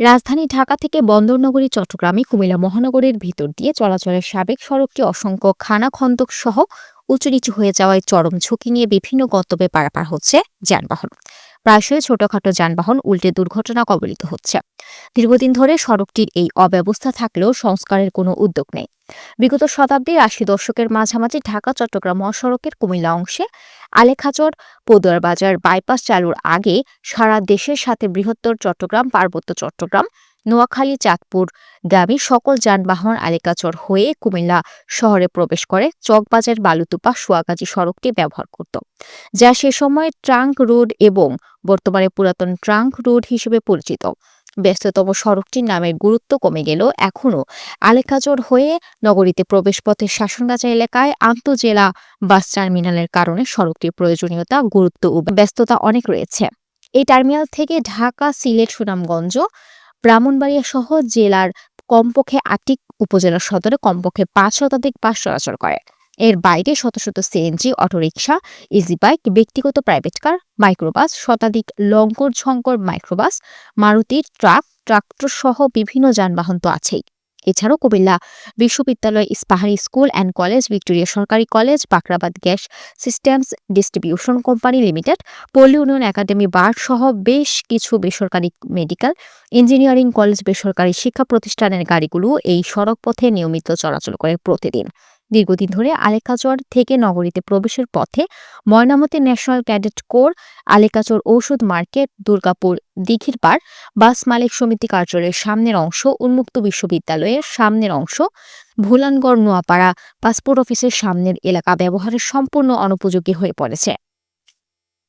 রাজধানী ঢাকা থেকে বন্দরনগরী, চট্টগ্রামে কুমিল্লা মহানগরের ভিতর দিয়ে চলাচলের সাবেক সড়কটি অসংখ্য খানা খন্দক সহ উঁচু নিচু হয়ে যাওয়ায় চরম ঝুঁকি নিয়ে বিভিন্ন গন্তব্যে পারাপার হচ্ছে যানবাহন। প্রায়শই ছোটখাটো যানবাহন উল্টে দুর্ঘটনা কবলিত হচ্ছে। দীর্ঘদিন ধরে সড়কটির এই অব্যবস্থা থাকলেও সংস্কারের কোনো উদ্যোগ নেই। বিগত শতাব্দীর আশি দশকের মাঝামাঝি ঢাকা চট্টগ্রাম মহাসড়কের কুমিল্লা অংশে আলেখাচর পদুয়ার বাজার বাইপাস চালুর আগে সারা দেশের সাথে বৃহত্তর চট্টগ্রাম, পার্বত্য চট্টগ্রাম নোয়াখালী, চাঁদপুর গ্রামে সকল যানবাহন আলেকাচর হয়ে কুমিল্লা শহরে প্রবেশ করে চকবাজার, বালুতুপা, সোয়াগাজী সড়কটি ব্যবহার করত। যা সে সময় ট্রাঙ্ক রোড এবং বর্তমানে পুরাতন ট্রাঙ্ক রোড হিসেবে পরিচিত। ব্যস্ততম সড়কটির নামের গুরুত্ব কমে গেলেও এখনও আলেকাচর হয়ে নগরীতে প্রবেশপথের শাসনগাছা এলাকায় আন্তজেলা বাস টার্মিনালের কারণে সড়কটির প্রয়োজনীয়তা, গুরুত্ব ও ব্যস্ততা অনেক রয়েছে। এই টার্মিনাল থেকে ঢাকা, সিলেট, সুনামগঞ্জ ব্রাহ্মণবাড়িয়া সহ জেলার কমপক্ষে আটটি উপজেলা সদরে কমপক্ষে পাঁচ শতাধিক বাস চলাচল করে। এর বাইরে শত শত CNG auto rickshaw easy bike ব্যক্তিগত প্রাইভেট কার মাইক্রোবাস শতাধিক লঙ্কর ঝঙ্কর মাইক্রোবাস মারুতি ট্রাক ট্রাক্টর সহ বিভিন্ন যানবাহন তো আছেই। এছাড়াও কুমিল্লা বিশ্ববিদ্যালয় Ispahani school and college, Victoria সরকারি college, Bakhrabad gas systems distribution company limited, পল্লী উন্নয়ন একাডেমি বার সহ বেশ কিছু বেসরকারি মেডিকেল ইঞ্জিনিয়ারিং কলেজ, বেসরকারি শিক্ষা প্রতিষ্ঠানের গাড়িগুলো এই সড়ক পথে নিয়মিত চলাচল করে প্রতিদিন। দীর্ঘদিন ধরে আলেকাচর থেকে নগরীতে প্রবেশের পথে Mainamati national cadet corps Alekarchar ঔষধ মার্কেট, দুর্গাপুর দীঘির পাড়, বাস মালিক সমিতি কার্যালয়ের সামনের অংশ, উন্মুক্ত বিশ্ববিদ্যালয়ের সামনের অংশ, ভুলানগড় নোয়াপাড়া পাসপোর্ট অফিসের সামনের এলাকা ব্যবহারের সম্পূর্ণ অনুপযোগী হয়ে পড়েছে।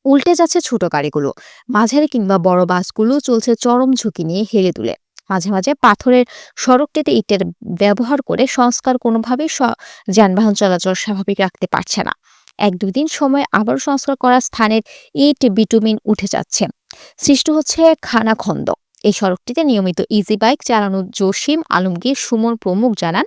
উল্টে যাচ্ছে ছোট গাড়িগুলো। মাঝারি কিংবা বড় বাসগুলো চলছে চরম ঝুঁকি নিয়ে হেলে তুলে মাঝে মাঝে পাথরের সড়কটিতে ইটের ব্যবহার করে সংস্কার কোনোভাবেই যানবাহন চলাচল স্বাভাবিক রাখতে পারছে না। এক দুই দিন সময় আবার সংস্কার করা স্থানের ইট বিটুমিন উঠে যাচ্ছে। সৃষ্টি হচ্ছে খানাখন্দ এই সড়কটিতে নিয়মিত ইজি বাইক চালানো জসিম আলমগীর সুমন প্রমুখ জানান,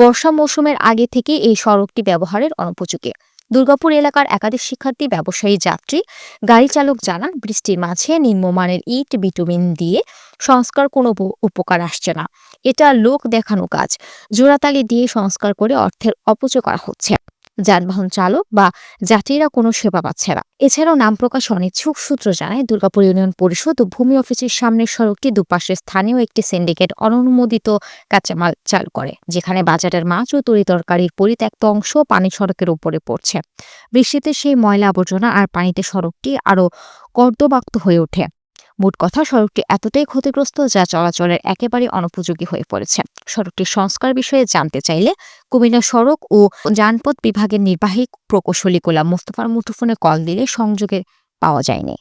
বর্ষা মৌসুমের আগে থেকে এই সড়কটি ব্যবহারের অনুপযোগী। দুর্গাপুর এলাকার একাধিক শিক্ষার্থী, ব্যবসায়ী, যাত্রী, গাড়ি চালক জানান বৃষ্টির মাঝে নিম্নমানের ইট, বিটুমিন দিয়ে সংস্কার কোনো উপকার আসছে না। এটা লোক দেখানো কাজ। জোড়াতালি দিয়ে সংস্কার করে অর্থের অপচয় করা হচ্ছে। যানবাহন চালক বা যাত্রীরা কোনো সেবা পাচ্ছে না। এছাড়াও নাম প্রকাশ অনিচ্ছুক সূত্র জানায়, দুর্গাপুর ইউনিয়ন পরিষদ ও ভূমি অফিসের সামনের সড়কটি দুপাশে স্থানীয় একটি সিন্ডিকেট অননুমোদিত কাঁচামাল চালু করে, যেখানে বাজারের মাছ ও তরি তরকারির পরিত্যক্ত অংশ পানি সড়কের উপরে পড়ছে। বৃষ্টিতে সেই ময়লা আবর্জনা আর পানিতে সড়কটি আরও কর্দমাক্ত হয়ে ওঠে। মোট কথা, সড়কটি এতটাই ক্ষতিগ্রস্ত যা চলাচলের একেবারে অনুপযোগী হয়ে পড়েছে। সড়কটির সংস্কার বিষয়ে জানতে চাইলে কুমিল্লা সড়ক ও যানপথ বিভাগের নির্বাহী প্রকৌশলী গোলাম মোস্তফার মুঠোফোনে কল দিলে সংযোগে পাওয়া যায়নি।